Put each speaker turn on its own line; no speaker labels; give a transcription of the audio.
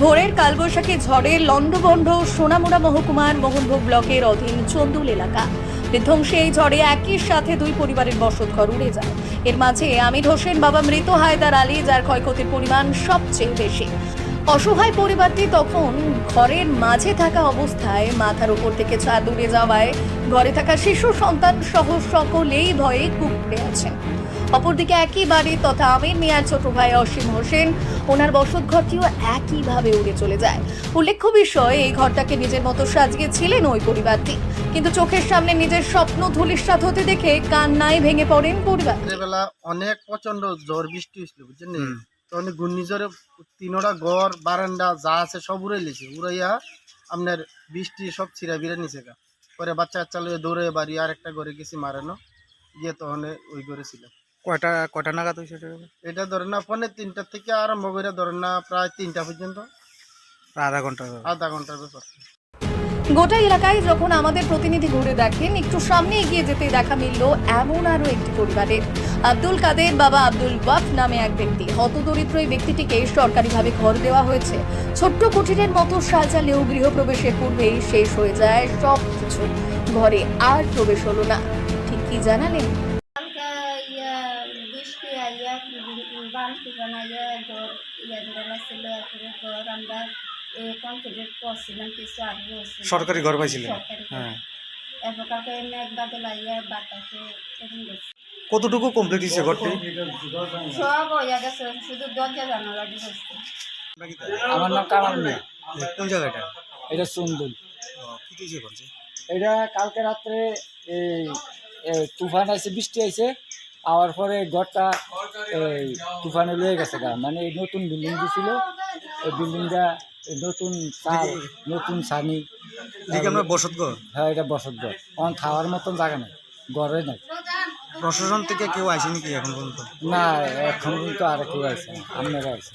ভোরের কালবৈশাখী ঝড়ে লন্ডভন্ড সোনামুড়া মহকুমার মোহনভোগ ব্লকের অধীন চন্দুল এলাকা। বিধ্বংসী এই ঝড়ে একই সাথে দুই পরিবারের বসতঘর উড়ে যায়। এর মাঝে আমির হোসেন, বাবা মৃত হায়দার আলী, যার ক্ষয়ক্ষতির পরিমাণ সবচেয়ে বেশি। অসহায় পরিবারটি তখন ঘরের মাঝে থাকা অবস্থায় মাথার উপর থেকে ছাদ উড়ে যাওয়ায় ঘরে থাকা শিশু সন্তান সহ সকলেই ভয়ে কুপড়ে আছেন অপরদিকে একই বাড়ি তথা আমির মিয়ার ছোট ভাই অসীম হোসেন ওনার বসত ঘরটিও একইভাবে উড়ে চলে যায়। উল্লেখ্য বিষয় এই ঘরটাকে নিজের মতো সাজিয়েছিলেন ওই পরিবারটি। কিন্তু চোখের সামনে নিজের স্বপ্ন ধূলিসাৎ হতে দেখে কান্নায় ভেঙে পড়েন পরিবার।
রাত্রেবেলা অনেক প্রচণ্ড ঝড় বৃষ্টি হয়েছিল বুঝছেন নি? তো অনেক ঘূর্ণিঝড়ে তিনোটা ঘর বারান্দা যা আছে সব উড়াই লিছে উড়াইয়া আপনার বৃষ্টি সব ছিঁড়া বিড়ে নিছে গা। পরে বাচ্চা কাচ্চা লয়ে দৌড়ে বাড়ি আর একটা ঘরে গেছি মারানো। গিয়ে তখন ওই ঘরে ছিল
কয়টা কয়টা নাগাদ হয়েছে এটা?
ধরেন না পনেরো তিনটা থেকে আরম্ভ করে ধরেন না প্রায় তিনটা পর্যন্ত।
আধা ঘণ্টা
আধা ঘণ্টার ব্যাপার।
গোটা এলাকায় যখন আমাদের প্রতিনিধি ঘুরে দেখেন একটু সামনে এগিয়ে যেতে দেখা মিলল এমন আরও একটি পরিবারের। আব্দুল কাদের বাবা আব্দুল ওয়াফ নামে এক ব্যক্তি। হতদরিদ্র এই ব্যক্তিটিকে সরকারিভাবে ঘর দেওয়া হয়েছে। ছোট্ট কুটিরের মতো সাজালেও গৃহপ্রবেশের পূর্বেই শেষ হয়ে যায় সব কিছু ঘরে আর প্রবেশ হলো না। ঠিক কি জানালেন
কালকে ইয়া বৃষ্টি আইয়া বানটি বানাইয়া ঘর ইয়া ধরে লাগছিল এরপরে ঘর আমরা কমপ্লিট করছিলাম কিছু আগে
সরকারি ঘর পাইছিলেন হ্যাঁ।
এরপর কালকে মেঘ বাদল আইয়া বাতাসে এরকম গেছে।
কতটুকু কমপ্লিট হয়েছে ঘরটি
সব হইয়া গেছে শুধু দরজা জানালা দিয়ে
আমার নাম কামাল মিয়া।
কোন জায়গাটা?
এটা সুন্দর। এটা কালকে রাত্রে এই তুফান আছে বৃষ্টি আইছে। আওয়ার পরে ঘরটা এই তুফানে লয়ে গেছে গা। মানে এই নতুন বিল্ডিং দিছিল এই বিল্ডিংটা নতুন চাল নতুন সানি
এদিকে বসত ঘর?
হ্যাঁ এটা বসত ঘর। অন খাওয়ার মতন জায়গা নেই ঘরে নাই।
প্রশাসন থেকে কেউ আসেনি কি এখন পর্যন্ত?
না এখন পর্যন্ত আর কেউ আসে আপনারা আছে